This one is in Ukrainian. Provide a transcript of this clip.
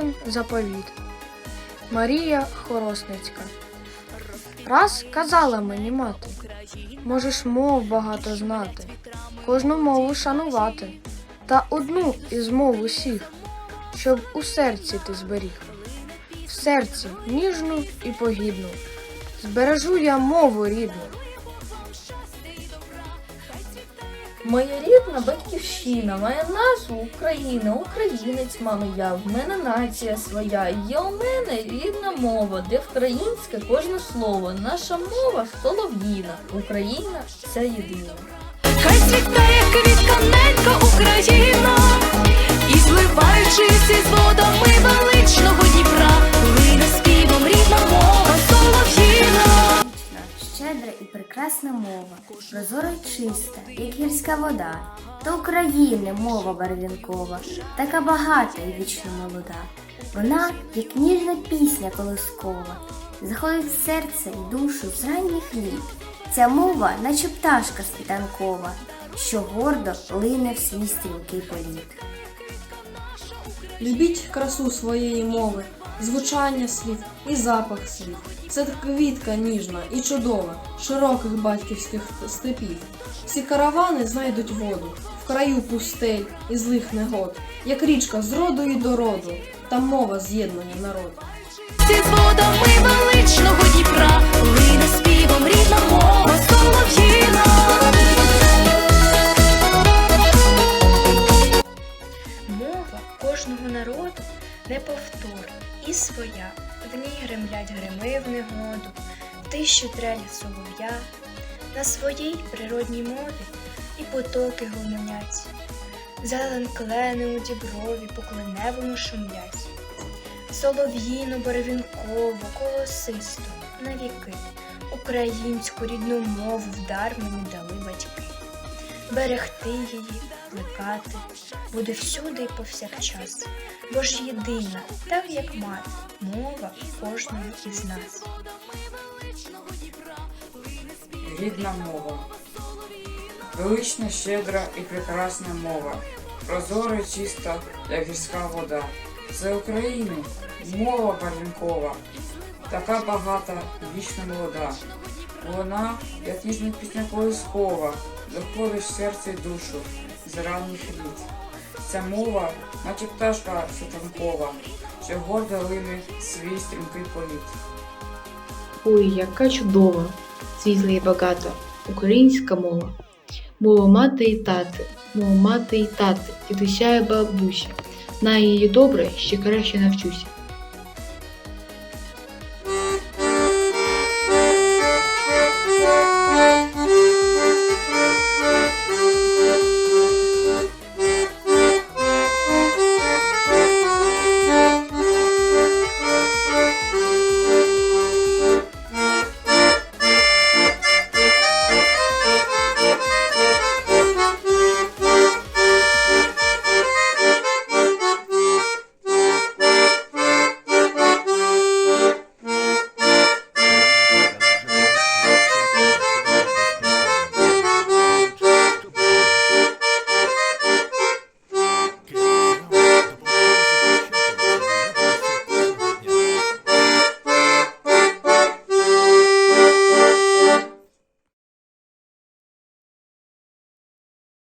Матусин заповіт. Марія Хоросницька. Раз казала мені мати, можеш мов багато знати, кожну мову шанувати, та одну із мов усіх, щоб у серці ти зберіг. В серці ніжну і погідну, збережу я мову рідну. Моя рідна батьківщина має назву Україна, українець мами я, в мене нація своя. Є у мене рідна мова, де українське кожне слово. Наша мова солов'їна, Україна це єдина. Хай цвітає квітка ненька Україна, і зливаючись із прекрасна мова, прозора й чиста, як гірська вода, то України мова барвінкова, така багата і вічно молода. Вона, як ніжна пісня колискова, заходить в серце і душу з ранніх літ. Ця мова, наче пташка світанкова, що гордо лине в свій стрімкий політ. Любіть красу своєї мови, звучання слів і запах слів. Це квітка ніжна і чудова, широких батьківських степів. Всі каравани знайдуть воду в краю пустель і злих негод, як річка з роду і до роду, та мова з'єднання народу. Кожного народу неповторна і своя. В ній гремлять грими в негоду, в тиші трелять солов'я. На своїй природній мові і потоки гомонять. Зелен клени у діброві по кленевому шумлять. Солов'їну беревінкову, колосисту, навіки, українську рідну мову в дар мені дали батьки. Берегти її, плекати, буде всюди і повсякчас, бо ж єдина, так як мати, мова кожного із нас. Рідна мова. Велична, щедра і прекрасна мова. Прозора і чиста, як гірська вода. Це України, мова барвінкова, така багата, вічно молода. Вона, як ніжна пісня колискова, доходить серце й душу з ранніх літ. Ця мова, наче пташка світанкова, що гордо лине свій стрімкий політ. Ой, яка чудова, світла і багата, українська мова. Мова мати і тати, мова мати і тати, дідуся і бабуся. На її добре ще краще навчуся.